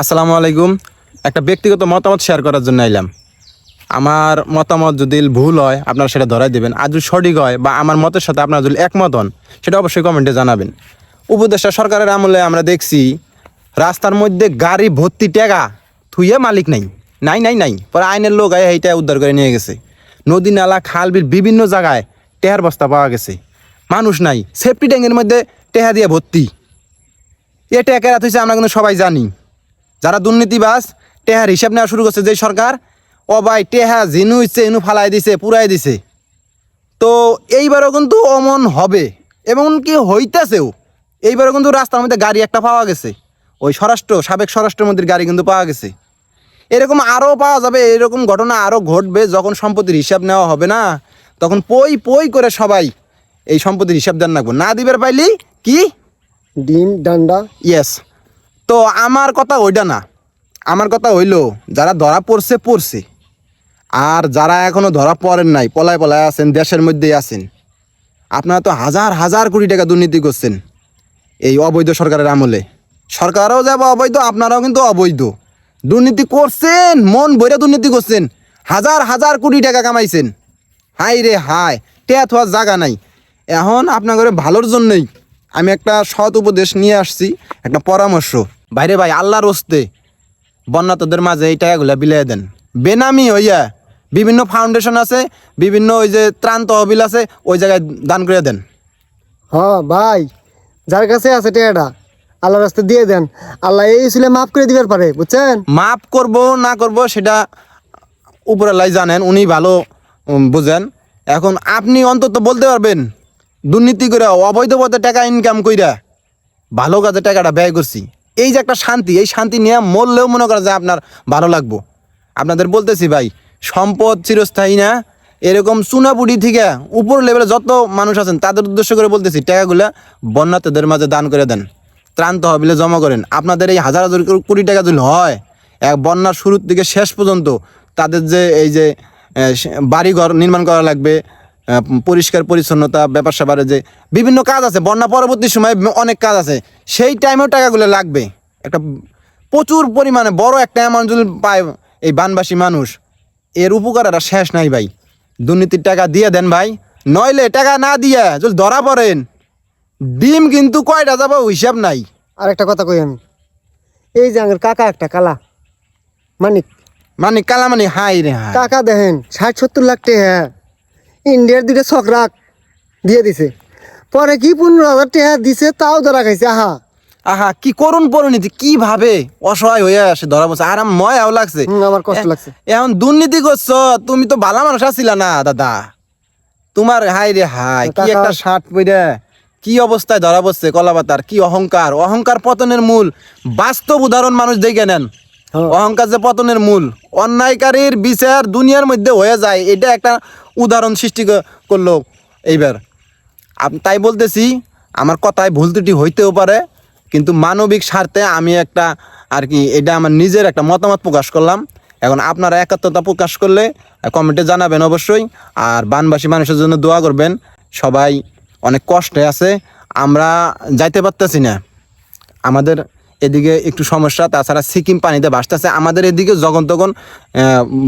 আসসালামু আলাইকুম। একটা ব্যক্তিগত মতামত শেয়ার করার জন্য এলাম আমার মতামত যদি ভুল হয়, আপনারা সেটা ধরাই দেবেন। আর যদি সঠিক হয় বা আমার মতের সাথে আপনারা যদি একমত হন, সেটা অবশ্যই কমেন্টে জানাবেন। উপদেষ্টা সরকারের আমলে আমরা দেখছি, রাস্তার মধ্যে গাড়ি ভর্তি টেকা থুইয়ে মালিক নাই। নাই নাই নাই। পরে আইনের লোক আয় এইটা উদ্ধার করে নিয়ে গেছে। নদী নালা, খাল বিল বিভিন্ন জায়গায় টেহার বস্তা পাওয়া গেছে। মানুষ নাই। সেফটি ট্যাঙ্কের মধ্যে টেহা দিয়ে ভর্তি। এ টেকেরা হয়েছে আমরা কিন্তু সবাই জানি। যারা দুর্নীতিবাজ টেহার হিসাব নেওয়া শুরু করছে যে সরকার ও ভাই টেহা জিনু ইচ্ছে ইনু ফালাই দিছে পুরাই দিছে। তো এইবারও কিন্তু অমন হবে এবং কি হইতেছেও এইবারও কিন্তু রাস্তার মধ্যে গাড়ি একটা পাওয়া গেছে। ওই স্বরাষ্ট্র সাবেক স্বরাষ্ট্রমন্ত্রীর গাড়ি কিন্তু পাওয়া গেছে। এরকম আরও পাওয়া যাবে এরকম ঘটনা আরও ঘটবে যখন সম্পত্তির হিসাব নেওয়া হবে না তখন পই পই করে সবাই এই সম্পত্তির হিসাব দেন রাখব। না দিবার পাইলি কি? ডিম ডান্ডা। ইয়েস তো আমার কথা ওইটা না। আমার কথা হইল, যারা ধরা পড়ছে পড়ছে। আর যারা এখনও ধরা পড়েন নাই, পলায় পলায় আছেন, দেশের মধ্যেই আছেন। আপনারা তো হাজার হাজার কোটি টাকা দুর্নীতি করছেন এই অবৈধ সরকারের আমলে। সরকারও যাব অবৈধ, আপনারাও কিন্তু অবৈধ। দুর্নীতি করছেন, মন বইরা দুর্নীতি করছেন। হাজার হাজার কোটি টাকা কামাইছেন। হাই রে হাই টেয়া থোয়ার জায়গা নাই। এখন আপনাদের ভালোর জন্যই আমি একটা সৎ উপদেশ নিয়ে আসছি, একটা পরামর্শ। বাইরে ভাই আল্লাহর ওস্তে। বন্যাতদের মাঝে এই টাকাগুলো বিলিয়ে দেন। বেনামি হইয়া বিভিন্ন ফাউন্ডেশন আছে বিভিন্ন ওই যে ত্রাণ তহবিল আছে ওই জায়গায় দান করে দেন। হ ভাই যার কাছে আছে টাকাটা আল্লাহর রাস্তা দিয়ে দেন। আল্লাহ এই ছিল মাফ করে দিবার পারে বুঝছেন? মাফ করব না করব সেটা উপরালাই জানেন উনি ভালো বুঝেন। এখন আপনি অন্তত বলতে পারবেন দুর্নীতি করে অবৈধ পথে টাকা ইনকাম কইরা ভালো কাজে টাকাটা ব্যয় করছি। এই যে একটা শান্তি, এই শান্তি নিয়ে মরলেও মনে করা যায় আপনার ভালো লাগবো। আপনাদের বলতেছি ভাই, সম্পদ চিরস্থায়ী না? এরকম চুনাপুটি থেকে উপর লেভেলে যত মানুষ আছেন, তাদের উদ্দেশ্য করে বলতেছি, টাকাগুলা বন্যাতদের মাঝে দান করে দেন। ত্রাণ তহবিলে জমা করেন। আপনাদের এই হাজার হাজার কোটি টাকা যদি হয়, এক বন্যার শুরুর থেকে শেষ পর্যন্ত তাদের যে এই যে বাড়িঘর নির্মাণ করা লাগবে পরিষ্কার পরিচ্ছন্নতা ব্যাপার স্যাপারে যে বিভিন্ন কাজ আছে, বন্যা পরবর্তী সময় অনেক কাজ আছে, সেই টাইমেও টাকাগুলো লাগবে। একটা প্রচুর পরিমাণে বড় একটা অ্যামাউন্ট যদি পায় এই বানবাসী মানুষ এর উপকার আর শেষ নাই ভাই। দুর্নীতির টাকা দিয়ে দেন ভাই নইলে টাকা না দিয়ে যদি ধরা পড়েন ডিম কিন্তু কয়টা যাব হিসাব নাই। আর একটা কথা কই আমি? এই যে আমার কাকা একটা কালা মানিক। মানিক মানে কালামানি হাই রে হাই। কাকা দেখেন ষাট সত্তর লাখ টাকা ইন্ডিয়ার দুইটা ছকরাক দিয়ে দিছে। পরে কি পনেরো হাজার টাকা দিছে তাও ধরা খাইছে আহা। আহা কি করুন পরিণতি কীভাবে অসহায় হয়ে আসে ধরা বসে আরাম ময়াও লাগছে। আমার কষ্ট লাগছে। এখন দুর্নীতি করছ তুমি তো ভালো মানুষ আছিলা না দাদা। তোমার হাই রে হাই কি একটা শার্ট পরে কি অবস্থায় ধরা বসছে কলাপাতার কি অহংকার। অহংকার পতনের মূল বাস্তব উদাহরণ মানুষ দেখে নেন। হ্যাঁ। অহংকার যে পতনের মূল অন্যায়কারীর বিচার দুনিয়ার মধ্যে হয়ে যায় এটা একটা উদাহরণ সৃষ্টি করল এইবার। তাই বলতেছি আমার কথায় ভুল ত্রুটি হইতেও পারে কিন্তু মানবিক স্বার্থে আমি একটা আর কি, এটা আমার নিজের একটা মতামত প্রকাশ করলাম। এখন আপনারা একাত্মতা প্রকাশ করলে কমেন্টে জানাবেন অবশ্যই। আর বানবাসী মানুষের জন্য দোয়া করবেন। সবাই অনেক কষ্টে আছে, আমরা যাইতে পারতেছি না। আমাদের এদিকে একটু সমস্যা, তাছাড়া সিকিম পানিতে ভাসতেছে। আমাদের এদিকে যখন তখন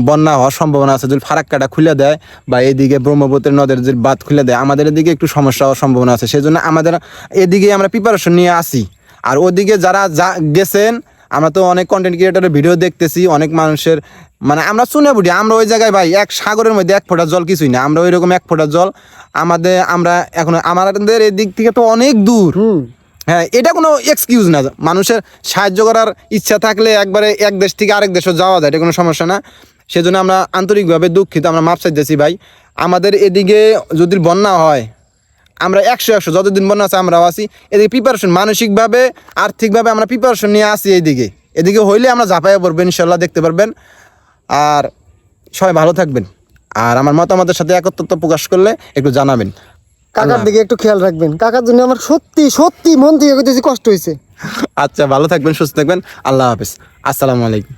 বন্যা হওয়ার সম্ভাবনা আছে। যদি ফারাক্কাটা খুলে দেয় বা এদিকে ব্রহ্মপুত্র নদের যদি বাঁধ খুলে দেয়, আমাদের এদিকে একটু সমস্যা হওয়ার সম্ভাবনা আছে। সেই জন্য আমাদের এদিকে আমরা প্রিপারেশন নিয়ে আসি। আর ওদিকে যারা যা গেছেন আমরা তো অনেক কন্টেন্ট ক্রিয়েটরের ভিডিও দেখতেছি অনেক মানুষের মানে আমরা শুনে বুঝি আমরা ওই জায়গায় ভাই এক সাগরের মধ্যে এক ফোঁটা জল কিছুই না আমরা ওই রকম এক ফোঁটা জল আমাদের আমরা এখন আমাদের এদিক থেকে তো অনেক দূর। হ্যাঁ এটা কোনো এক্সকিউজ না মানুষের সাহায্য করার ইচ্ছা থাকলে একবারে এক দেশ থেকে আরেক দেশে যাওয়া যায় এটা কোনো সমস্যা না। সেজন্য আমরা আন্তরিকভাবে দুঃখিত আমরা মাপ চাইতেছি ভাই। আমাদের এদিকে যদি বন্যা হয় আমরা একশো একশো যতদিন বন্যা আছে আমরাও আছি। এদিকে প্রিপারেশন মানসিকভাবে আর্থিকভাবে আমরা প্রিপারেশন নিয়ে আসি এইদিকে। এদিকে হইলে আমরা ঝাঁপাইয়া পড়ব ইনশাল্লাহ দেখতে পারবেন। আর সবাই ভালো থাকবেন। আর আমার মতামতের সাথে একত্রতা প্রকাশ করলে একটু জানাবেন। কাকার দিকে একটু খেয়াল রাখবেন। কাকার জন্য আমার সত্যি সত্যি মন থেকে কষ্ট হয়েছে আচ্ছা ভালো থাকবেন সুস্থ থাকবেন। আল্লাহ হাফেজ। আসসালামু আলাইকুম।